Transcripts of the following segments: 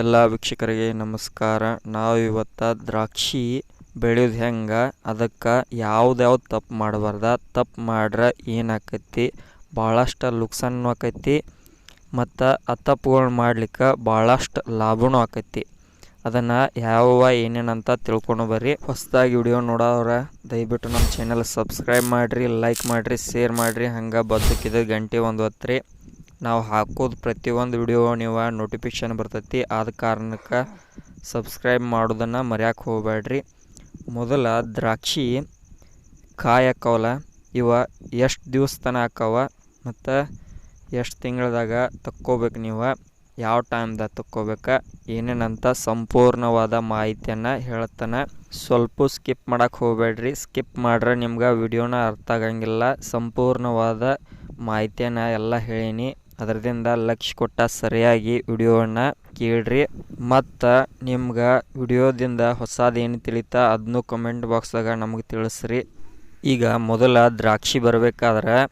ಎಲ್ಲ ವೀಕ್ಷಕರಿಗೆ ನಮಸ್ಕಾರ. ನಾವು ಇವತ್ತು ದ್ರಾಕ್ಷಿ ಬೆಳೆಯೋದು ಹೆಂಗೆ? ಅದಕ್ಕೆ ಯಾವ್ದ್ಯಾವ್ದು ತಪ್ಪು ಮಾಡಬಾರ್ದ? ತಪ್ಪು ಮಾಡ್ರೆ ಏನಾಕೈತಿ? ಭಾಳಷ್ಟು ಲುಕ್ಸಾನು ಆಕೈತಿ ಮತ್ತು ಆ ತಪ್ಪುಗಳನ್ನ ಮಾಡ್ಲಿಕ್ಕೆ ಭಾಳಷ್ಟು ಲಾಭನೂ ಆಕೈತಿ. ಅದನ್ನು ಯಾವ ಏನೇನಂತ ತಿಳ್ಕೊಂಡು ಬರ್ರಿ. ಹೊಸದಾಗಿ ವಿಡಿಯೋ ನೋಡೋರ ದಯವಿಟ್ಟು ನಮ್ಮ ಚಾನಲ್ ಸಬ್ಸ್ಕ್ರೈಬ್ ಮಾಡಿರಿ ಲೈಕ್ ಮಾಡಿರಿ ಶೇರ್ ಮಾಡಿರಿ. ಹಂಗೆ ಬದುಕಿದ ಗಂಟೆ ಒಂದು ಹೊತ್ರಿ ನಾವು ಹಾಕೋದು ಪ್ರತಿಯೊಂದು ವಿಡಿಯೋ ನೀವು ನೋಟಿಫಿಕೇಶನ್ ಬರ್ತೈತಿ. ಆದ ಕಾರಣಕ್ಕೆ ಸಬ್ಸ್ಕ್ರೈಬ್ ಮಾಡೋದನ್ನು ಮರ್ಯಾಕೆ ಹೋಗಬೇಡ್ರಿ ಮೊದಲ ದ್ರಾಕ್ಷಿ ಕಾಯಿ ಹಾಕವಲ್ಲ ಇವ ಎಷ್ಟು ದಿವಸ ತನಕ ಹಾಕವ ಮತ್ತು ಎಷ್ಟು ತಿಂಗಳದಾಗ ತಕ್ಕೋಬೇಕು ನೀವು? ಯಾವ ಟೈಮ್ದಾಗ ತಕ್ಕೋಬೇಕು? ಏನೇನಂತ ಸಂಪೂರ್ಣವಾದ ಮಾಹಿತಿಯನ್ನು ಹೇಳ್ತಾನೆ ಸ್ವಲ್ಪ ಸ್ಕಿಪ್ ಮಾಡೋಕ್ಕೆ ಹೋಗಬೇಡ್ರಿ ಸ್ಕಿಪ್ ಮಾಡ್ರೆ ನಿಮ್ಗೆ ವಿಡಿಯೋನ ಅರ್ಥ ಆಗಂಗಿಲ್ಲ. ಸಂಪೂರ್ಣವಾದ ಮಾಹಿತಿಯನ್ನು ಎಲ್ಲ ಹೇಳೀನಿ. ಅದರದಿಂದ ಲಕ್ಷ ಕೊಟ್ಟ ಸರಿಯಾಗಿ ವಿಡಿಯೋನ ಕೇಳ್ರಿ. ಮತ್ತು ನಿಮ್ಗೆ ವಿಡಿಯೋದಿಂದ ಹೊಸದೇನು ತಿಳಿತಾ ಅದನ್ನು ಕಮೆಂಟ್ ಬಾಕ್ಸ್ದಾಗ ನಮಗೆ ತಿಳಿಸ್ರಿ. ಈಗ ಮೊದಲ ದ್ರಾಕ್ಷಿ ಬರಬೇಕಾದ್ರೆ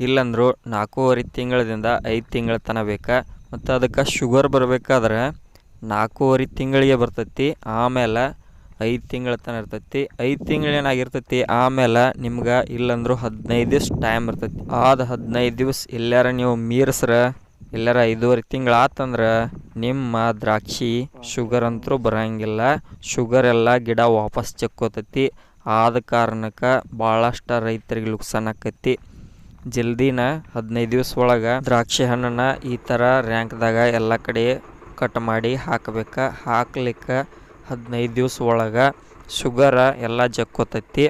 ಇಲ್ಲಂದ್ರು ನಾಲ್ಕೂವರೆ ತಿಂಗಳದಿಂದ ಐದು ತಿಂಗಳ ತನಕ ಬೇಕಾ. ಮತ್ತು ಅದಕ್ಕೆ ಶುಗರ್ ಬರಬೇಕಾದ್ರೆ ನಾಲ್ಕೂವರೆ ತಿಂಗಳಿಗೆ ಬರ್ತೈತಿ. ಆಮೇಲೆ ಐದು ತಿಂಗಳ ತನ ಇರ್ತೈತಿ. ಐದು ತಿಂಗಳು ಏನಾಗಿರ್ತೈತಿ? ಆಮೇಲೆ ನಿಮ್ಗೆ ಇಲ್ಲಂದ್ರೆ ಹದಿನೈದು ದಿವ್ಸ ಟೈಮ್ ಇರ್ತೈತಿ. ಆದ ಹದಿನೈದು ದಿವ್ಸ ಎಲ್ಲಾರ ನೀವು ಮೀರಿಸ್ರ ಎಲ್ಲಾರ ಐದೂವರೆ ತಿಂಗಳು ಆತಂದ್ರೆ ನಿಮ್ಮ ದ್ರಾಕ್ಷಿ ಶುಗರ್ ಅಂತರೂ ಬರಂಗಿಲ್ಲ. ಶುಗರ್ ಎಲ್ಲ ಗಿಡ ವಾಪಸ್ ಚೆಕ್ಕೋತೈತಿ. ಆದ ಕಾರಣಕ್ಕೆ ಭಾಳಷ್ಟು ರೈತರಿಗೆ ನುಕ್ಸಾನ್ ಆಕೈತಿ. ಜಲ್ದಿನ ಹದಿನೈದು ದಿವ್ಸ ಒಳಗೆ ದ್ರಾಕ್ಷಿ ಹಣ್ಣನ್ನು ಈ ಥರ ರ್ಯಾಂಕ್ದಾಗ ಎಲ್ಲ ಕಡೆ ಕಟ್ ಮಾಡಿ ಹಾಕಬೇಕು. ಹಾಕ್ಲಿಕ್ಕೆ ಹದಿನೈದು ದಿವಸ ಒಳಗೆ ಶುಗರ ಎಲ್ಲ ಜಕ್ಕೊತೈತಿ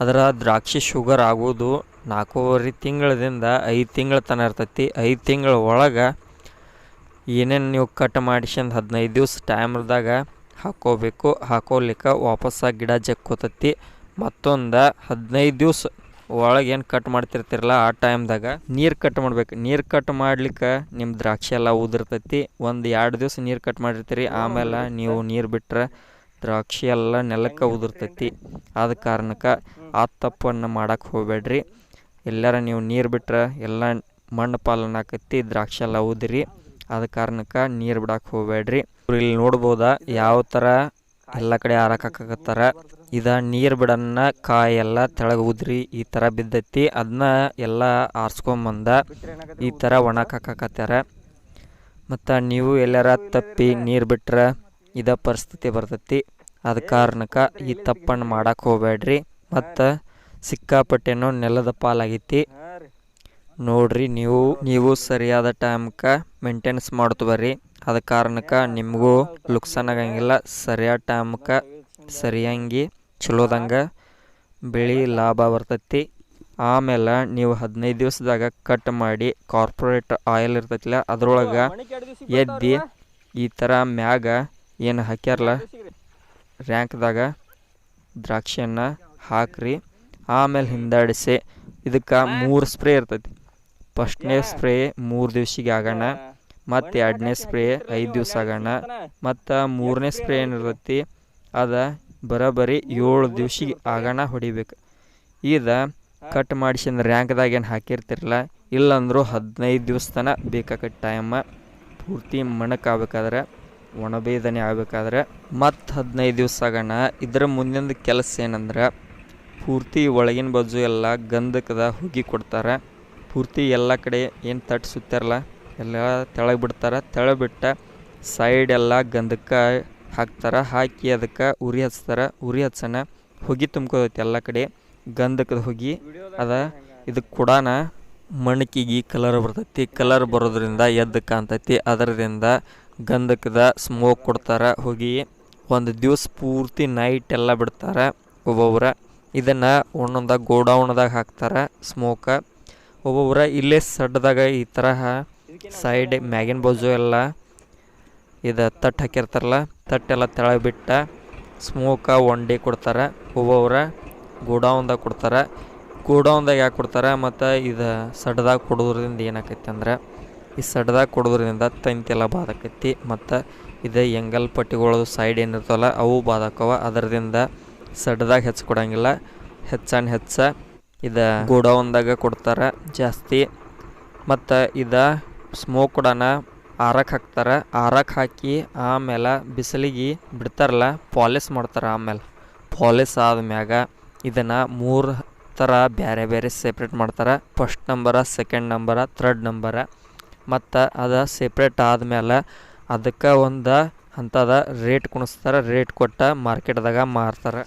ಅದರ ದ್ರಾಕ್ಷಿ ಶುಗರ್ ಆಗೋದು ನಾಲ್ಕೂವರೆ ತಿಂಗಳದಿಂದ ಐದು ತಿಂಗಳ ತನ ಇರ್ತೈತಿ. ಐದು ತಿಂಗಳ ಒಳಗೆ ಏನೇನು ನೀವು ಕಟ್ ಮಾಡಿಸ್ಯಂದು ಹದಿನೈದು ದಿವ್ಸ ಟೈಮ್ದಾಗ ಹಾಕೋಬೇಕು. ಹಾಕೋಲಿಕ್ಕೆ ವಾಪಸ್ಸಾಗಿ ಗಿಡ ಜಕ್ಕೋತೈತಿ ಮತ್ತೊಂದು ಹದಿನೈದು ದಿವ್ಸ ಒಳಗೆ ಏನು ಕಟ್ ಮಾಡ್ತಿರ್ತಿರಲ್ಲ ಆ ಟೈಮ್ದಾಗ ನೀರು ಕಟ್ ಮಾಡ್ಬೇಕು. ನೀರು ಕಟ್ ಮಾಡ್ಲಿಕ್ಕೆ ನಿಮ್ಮ ದ್ರಾಕ್ಷಿ ಎಲ್ಲ ಉದಿರ್ತೈತಿ. ಒಂದು ಎರಡು ದಿವಸ ನೀರು ಕಟ್ ಮಾಡಿರ್ತೀರಿ. ಆಮೇಲೆ ನೀವು ನೀರು ಬಿಟ್ರೆ ದ್ರಾಕ್ಷಿ ಎಲ್ಲ ನೆಲಕ್ಕೆ ಉದುರ್ತೈತಿ. ಆದ ಕಾರಣಕ್ಕೆ ಆ ತಪ್ಪನ್ನು ಮಾಡಕ್ಕೆ ಹೋಗಬೇಡ್ರಿ. ಎಲ್ಲಾರ ನೀವು ನೀರು ಬಿಟ್ರೆ ಎಲ್ಲ ಮಣ್ಣು ಪಾಲನ ದ್ರಾಕ್ಷಿ ಎಲ್ಲ ಉದ್ರಿ, ಆದ ಕಾರಣಕ್ಕೆ ನೀರು ಬಿಡಕ್ಕೆ ಹೋಗಬೇಡ್ರಿ. ಇಲ್ಲಿ ನೋಡ್ಬೋದ ಯಾವ ಥರ ಎಲ್ಲ ಕಡೆ ಹಾರಾಕತ್ತಾರ ಇದ ನೀರು ಬಿಡನ್ನ ಕಾಯಿ ಎಲ್ಲ ತೆಳಗೆ ಉದ್ರಿ ಈ ಥರ ಬಿದ್ದೈತಿ. ಅದನ್ನ ಎಲ್ಲ ಆರಿಸ್ಕೊಂಬಂದ ಈ ಥರ ಒಣಕಾಕತ್ತಾರ ಮತ್ತು ನೀವು ಎಲ್ಲಾರ ತಪ್ಪಿ ನೀರು ಬಿಟ್ರೆ ಇದ ಪರಿಸ್ಥಿತಿ ಬರ್ತೈತಿ. ಅದ ಕಾರಣಕ್ಕೆ ಈ ತಪ್ಪನ್ನು ಮಾಡಕ್ಕೆ ಹೋಗಬೇಡ್ರಿ ಮತ್ತು ಸಿಕ್ಕಾಪಟ್ಟೆನೋ ನೆಲದ ಪಾಲಾಗೈತಿ. ನೋಡ್ರಿ ನೀವು ನೀವು ಸರಿಯಾದ ಟೈಮ್ಗೆ ಮೇಂಟೆನೆನ್ಸ್ ಮಾಡ್ತು ಬರ್ರಿ. ಅದ ಕಾರಣಕ್ಕೆ ನಿಮಗೂ ಲುಕ್ಸಾನ್ ಆಗಂಗಿಲ್ಲ. ಸರಿಯಾದ ಟೈಮ್ಗೆ ಸರಿಯಾಗಿ ಚಲೋದಂಗೆ ಬೆಳೆ ಲಾಭ ಬರ್ತೈತಿ. ಆಮೇಲೆ ನೀವು ಹದಿನೈದು ದಿವಸದಾಗ ಕಟ್ ಮಾಡಿ ಕಾರ್ಪೊರೇಟ್ ಆಯಿಲ್ ಇರ್ತೈತಿಲ್ಲ ಅದ್ರೊಳಗೆ ಎದ್ದಿ ಈ ಥರ ಮ್ಯಾಗ ಏನು ಹಾಕ್ಯಾರಲ್ಲ ರ್ಯಾಂಕ್ದಾಗ ದ್ರಾಕ್ಷಿಯನ್ನು ಹಾಕ್ರಿ. ಆಮೇಲೆ ಹಿಂದಾಡಿಸಿ ಇದಕ್ಕೆ ಮೂರು ಸ್ಪ್ರೇ ಇರ್ತೈತಿ. ಫಸ್ಟ್ನೇ ಸ್ಪ್ರೇ ಮೂರು ದಿವ್ಸಿಗೆ ಆಗೋಣ, ಮತ್ತು ಎರಡನೇ ಸ್ಪ್ರೇ ಐದು ದಿವ್ಸ ಆಗೋಣ, ಮತ್ತು ಮೂರನೇ ಸ್ಪ್ರೇ ಏನಿರ್ತೈತಿ ಅದು ಬರೋಬ್ಬರಿ ಏಳು ದಿವ್ಸಿಗೆ ಆಗಣ ಹೊಡಿಬೇಕು. ಇದು ಕಟ್ ಮಾಡಿಸಿದ ರ್ಯಾಂಕ್ದಾಗ ಏನು ಹಾಕಿರ್ತಿರಲ್ಲ, ಇಲ್ಲಂದ್ರೂ ಹದಿನೈದು ದಿವ್ಸ ತನಕ ಬೇಕಾಗತ್ತೆ ಟೈಮ ಪೂರ್ತಿ ಮಣಕ್ಕಾಗಬೇಕಾದ್ರೆ ಒಣಬೇದನೆ ಆಗಬೇಕಾದ್ರೆ ಮತ್ತು ಹದಿನೈದು ದಿವ್ಸ ಆಗೋಣ. ಇದರ ಮುಂದಿನ ಕೆಲಸ ಏನಂದ್ರೆ, ಪೂರ್ತಿ ಒಳಗಿನ ಬಾಜು ಎಲ್ಲ ಗಂಧಕದ ಹುಗಿ ಕೊಡ್ತಾರೆ. ಪೂರ್ತಿ ಎಲ್ಲ ಕಡೆ ಏನು ತಟ್ಟು ಸುತ್ತಾರಲ್ಲ, ಎಲ್ಲ ತೆಳಗೆ ಬಿಡ್ತಾರೆ. ತೆಳಗೆ ಬಿಟ್ಟ ಸೈಡ್ ಎಲ್ಲ ಗಂಧಕ್ಕೆ ಹಾಕ್ತಾರೆ, ಹಾಕಿ ಅದಕ್ಕೆ ಉರಿ ಹಚ್ತಾರೆ, ಉರಿ ಹಚ್ಚನ ಹೊಗೆ ತುಂಬ್ಕೋದೈತಿ ಎಲ್ಲ ಕಡೆ. ಗಂಧಕದ ಹೊಗೆ ಅದ. ಇದಕ್ಕೆ ಕೂಡ ಮಣಕಿಗೆ ಕಲರ್ ಬರ್ತೈತಿ. ಕಲರ್ ಬರೋದ್ರಿಂದ ಎದ್ದು ಕಾಣ್ತೈತಿ. ಅದರಿಂದ ಗಂಧಕದ ಸ್ಮೋಕ್ ಕೊಡ್ತಾರೆ. ಹೊಗೆ ಒಂದು ದಿವಸ ಪೂರ್ತಿ ನೈಟ್ ಎಲ್ಲ ಬಿಡ್ತಾರೆ ಒಬ್ಬೊಬ್ರ. ಇದನ್ನು ಒಂದೊಂದಾಗ ಗೋಡೌನ್ದಾಗ ಹಾಕ್ತಾರೆ ಸ್ಮೋಕ ಒಬ್ಬೊಬ್ರ ಇಲ್ಲೇ ಸಡ್ದಾಗ ಈ ತರಹ ಸೈಡ್ ಮ್ಯಾಗಿನ ಬಾಜು ಎಲ್ಲ ಇದು ತಟ್ಟು ಹಾಕಿರ್ತಾರಲ್ಲ. ತಟ್ಟೆಲ್ಲ ತೆಳಗೆ ಬಿಟ್ಟ ಸ್ಮೋಕ ಒಂಡಿ ಕೊಡ್ತಾರೆ ಒಬ್ಬೊಬ್ರೆ ಗೋಡೌನ್ದಾಗ ಕೊಡ್ತಾರೆ. ಗೋಡೌನ್ದಾಗ ಯಾಕೆ ಕೊಡ್ತಾರೆ? ಮತ್ತು ಇದು ಸಡ್ದಾಗ ಕೊಡೋದ್ರಿಂದ ಏನಾಕೈತಿ ಅಂದ್ರೆ, ಈ ಸಡ್ದಾಗ ಕೊಡೋದ್ರಿಂದ ತಂತೆಲ್ಲ ಬಾದಾಕೈತಿ, ಮತ್ತು ಇದು ಎಂಗಲ್ ಪಟ್ಟಿಗಳು ಸೈಡ್ ಏನಿರ್ತಾವಲ್ಲ, ಅವು ಬಾದಾಕವ. ಅದರದಿಂದ ಸಡ್ದಾಗ ಹೆಚ್ಚು ಕೊಡಂಗಿಲ್ಲ ಹೆಚ್ಚಾನ ಹೆಚ್ಚ ಇದು ಗೋಡೌನ್ದಾಗ ಕೊಡ್ತಾರೆ ಜಾಸ್ತಿ. ಮತ್ತು ಇದು ಸ್ಮೋಕ್ ಕೂಡ ಆರಕ್ಕೆ ಹಾಕ್ತಾರೆ ಆರಕ್ಕೆ ಹಾಕಿ ಆಮೇಲೆ ಬಿಸಿಲಿಗೆ ಬಿಡ್ತಾರಲ್ಲ, ಪಾಲಿಸ್ ಮಾಡ್ತಾರೆ ಆಮೇಲೆ. ಪಾಲಿಸ್ ಆದ್ಮ್ಯಾಗ ಇದನ್ನು ಮೂರು ಥರ ಬೇರೆ ಬೇರೆ ಸೆಪ್ರೇಟ್ ಮಾಡ್ತಾರೆ. First number second number third number ಮತ್ತು ಅದು ಸೆಪ್ರೇಟ್ ಆದಮೇಲೆ ಅದಕ್ಕೆ ಒಂದು ಅಂಥದ ರೇಟ್ ಕುಣಿಸ್ತಾರೆ ರೇಟ್ ಕೊಟ್ಟು ಮಾರ್ಕೆಟ್ದಾಗ ಮಾರ್ತಾರೆ.